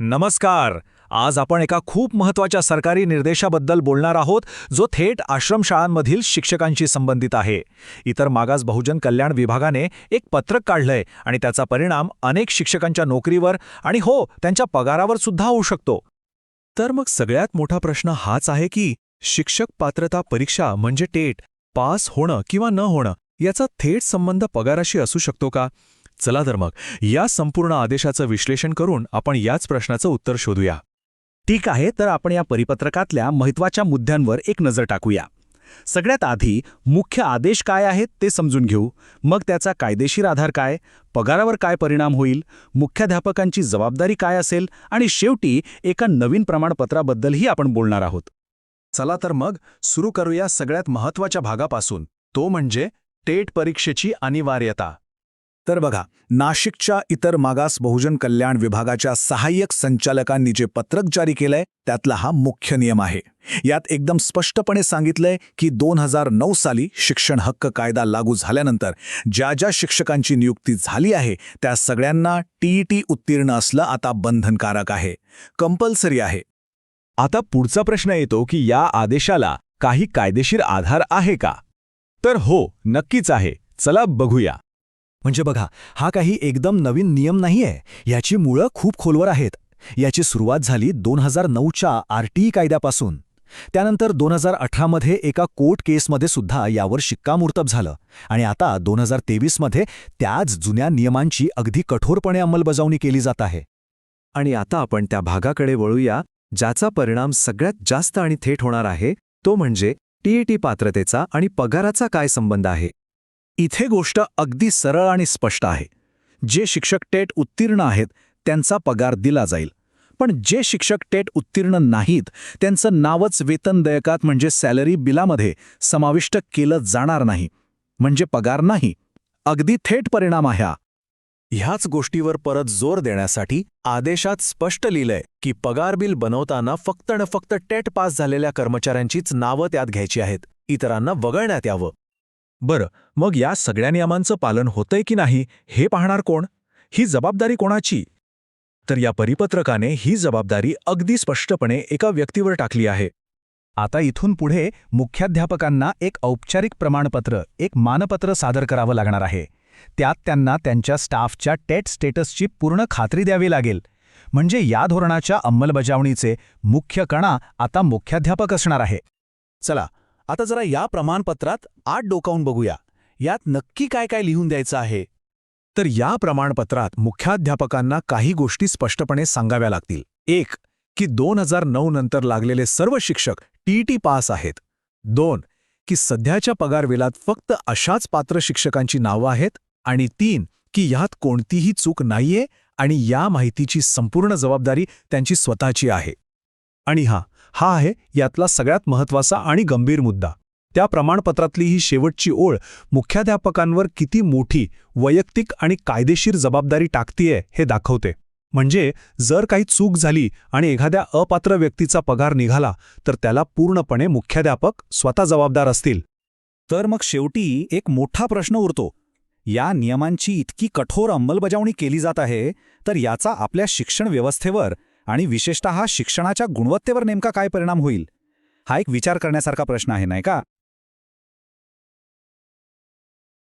नमस्कार. आज आपण एका खूप महत्त्वाच्या सरकारी निर्देशाबद्दल बोलणार आहोत जो थेट आश्रमशाळांमधील शिक्षकांशी संबंधित आहे. इतर मागास बहुजन कल्याण विभागाने एक पत्रक काढलंय आणि त्याचा परिणाम अनेक शिक्षकांच्या नोकरीवर आणि हो त्यांच्या पगारावर सुद्धा होऊ शकतो. तर मग सगळ्यात मोठा प्रश्न हाच आहे की शिक्षक पात्रता परीक्षा म्हणजे टेट पास होणं किंवा न होणं याचा थेट संबंध पगाराशी असू शकतो का? चला तर मग. या संपूर्ण आदेशाचं विश्लेषण करून आपण याच प्रश्नाचं उत्तर शोधूया. ठीक आहे तर आपण या परिपत्रकातल्या महत्त्वाच्या मुद्द्यांवर एक नजर टाकूया. सगळ्यात आधी मुख्य आदेश काय आहेत ते समजून घेऊ. मग त्याचा कायदेशीर आधार काय? पगारावर काय परिणाम होईल? मुख्याध्यापकांची जबाबदारी काय असेल? आणि शेवटी एका नवीन प्रमाणपत्राबद्दलही आपण बोलणार आहोत. चला तर मग सुरू करूया सगळ्यात महत्त्वाच्या भागापासून. तो म्हणजे टेट परीक्षेची अनिवार्यता. तर बघा नाशिकच्या इतर मागास बहुजन कल्याण विभागाच्या सहाय्यक संचालकांनी जे पत्रक जारी केलंय त्यातला हा मुख्य नियम आहे. यात एकदम स्पष्टपणे सांगितलंय की दोन हजार नऊ साली शिक्षण हक्क कायदा लागू झाल्यानंतर ज्या ज्या शिक्षकांची नियुक्ती झाली आहे त्या सगळ्यांना टीईटी उत्तीर्ण असलं आता बंधनकारक आहे. कंपल्सरी आहे. आता पुढचा प्रश्न येतो की या आदेशाला काही कायदेशीर आधार आहे का? तर हो नक्कीच आहे. चला बघूया. म्हणजे बघा हा काही एकदम नवीन नियम नाहीये. याची मुळं खूप खोलवर आहेत. याची सुरुवात झाली दोन हजार नऊच्या आरटीई कायद्यापासून. त्यानंतर दोन हजार अठरामध्ये एका कोर्ट केसमध्ये सुद्धा यावर शिक्कामोर्तब झालं. आणि आता दोन हजार तेवीसमध्ये त्याच जुन्या नियमांची अगदी कठोरपणे अंमलबजावणी केली जात आहे. आणि आता आपण त्या भागाकडे वळूया ज्याचा परिणाम सगळ्यात जास्त आणि थेट होणार आहे तो म्हणजे टीईटी पात्रतेचा आणि पगाराचा काय संबंध आहे. इथे गोष्ट अगदी सरळ आणि स्पष्ट आहे. जे शिक्षक टेट उत्तीर्ण आहेत त्यांचा पगार दिला जाईल. पण जे शिक्षक टेट उत्तीर्ण नाहीत त्यांचं नावच वेतन देयकात म्हणजे सॅलरी बिलामध्ये समाविष्ट केलं जाणार नाही. म्हणजे पगार नाही. अगदी थेट परिणाम आहे हा. ह्याच गोष्टीवर परत जोर देण्यासाठी आदेशात स्पष्ट लिहिलंय की पगार बिल बनवताना फक्त न फक्त टेट पास झालेल्या कर्मचाऱ्यांचीच नावं त्यात घ्यायची आहेत. इतरांना वगळण्यात यावं. बरं मग या सगळ्या नियमांचं पालन होतंय की नाही हे पाहणार कोण? ही जबाबदारी कोणाची? तर या परिपत्रकाने ही जबाबदारी अगदी स्पष्टपणे एका व्यक्तीवर टाकली आहे. आता इथून पुढे मुख्याध्यापकांना एक औपचारिक प्रमाणपत्र एक मानपत्र सादर करावं लागणार आहे. त्यात त्यांना त्यांच्या स्टाफच्या टेट स्टेटसची पूर्ण खात्री द्यावी लागेल. म्हणजे या धोरणाच्या अंमलबजावणीचे मुख्य कणा आता मुख्याध्यापक असणार आहे. चला आता जरा या प्रमाणपत्रात आठ डोकावून बघूया. यात नक्की काय काय लिहून द्यायचं आहे? तर या प्रमाणपत्रात मुख्याध्यापकांना काही गोष्टी स्पष्टपणे सांगाव्या लागतील. एक की दोन हजार नऊ नंतर लागलेले सर्व शिक्षक टीईटी पास आहेत. दोन की सध्याच्या पगारवेलात फक्त अशाच पात्र शिक्षकांची नावं आहेत. आणि तीन की यात कोणतीही चूक नाहीये आणि या माहितीची संपूर्ण जबाबदारी त्यांची स्वतःची आहे. आणि हां हा आहे यातला सगळ्यात महत्त्वाचा आणि गंभीर मुद्दा. त्या प्रमाणपत्रातली ही शेवटची ओळ मुख्याध्यापकांवर किती मोठी वैयक्तिक आणि कायदेशीर जबाबदारी टाकतीये हे दाखवते. म्हणजे जर काही चूक झाली आणि एखाद्या अपात्र व्यक्तीचा पगार निघाला तर त्याला पूर्णपणे मुख्याध्यापक स्वतः जबाबदार असतील. तर मग शेवटी एक मोठा प्रश्न उरतो. या नियमांची इतकी कठोर अंमलबजावणी केली जात आहे तर याचा आपल्या शिक्षण व्यवस्थेवर आणि विशेषतः शिक्षणाच्या गुणवत्तेवर नेमका काय परिणाम होईल? हा एक विचार करण्यासारखा प्रश्न आहे नाही का?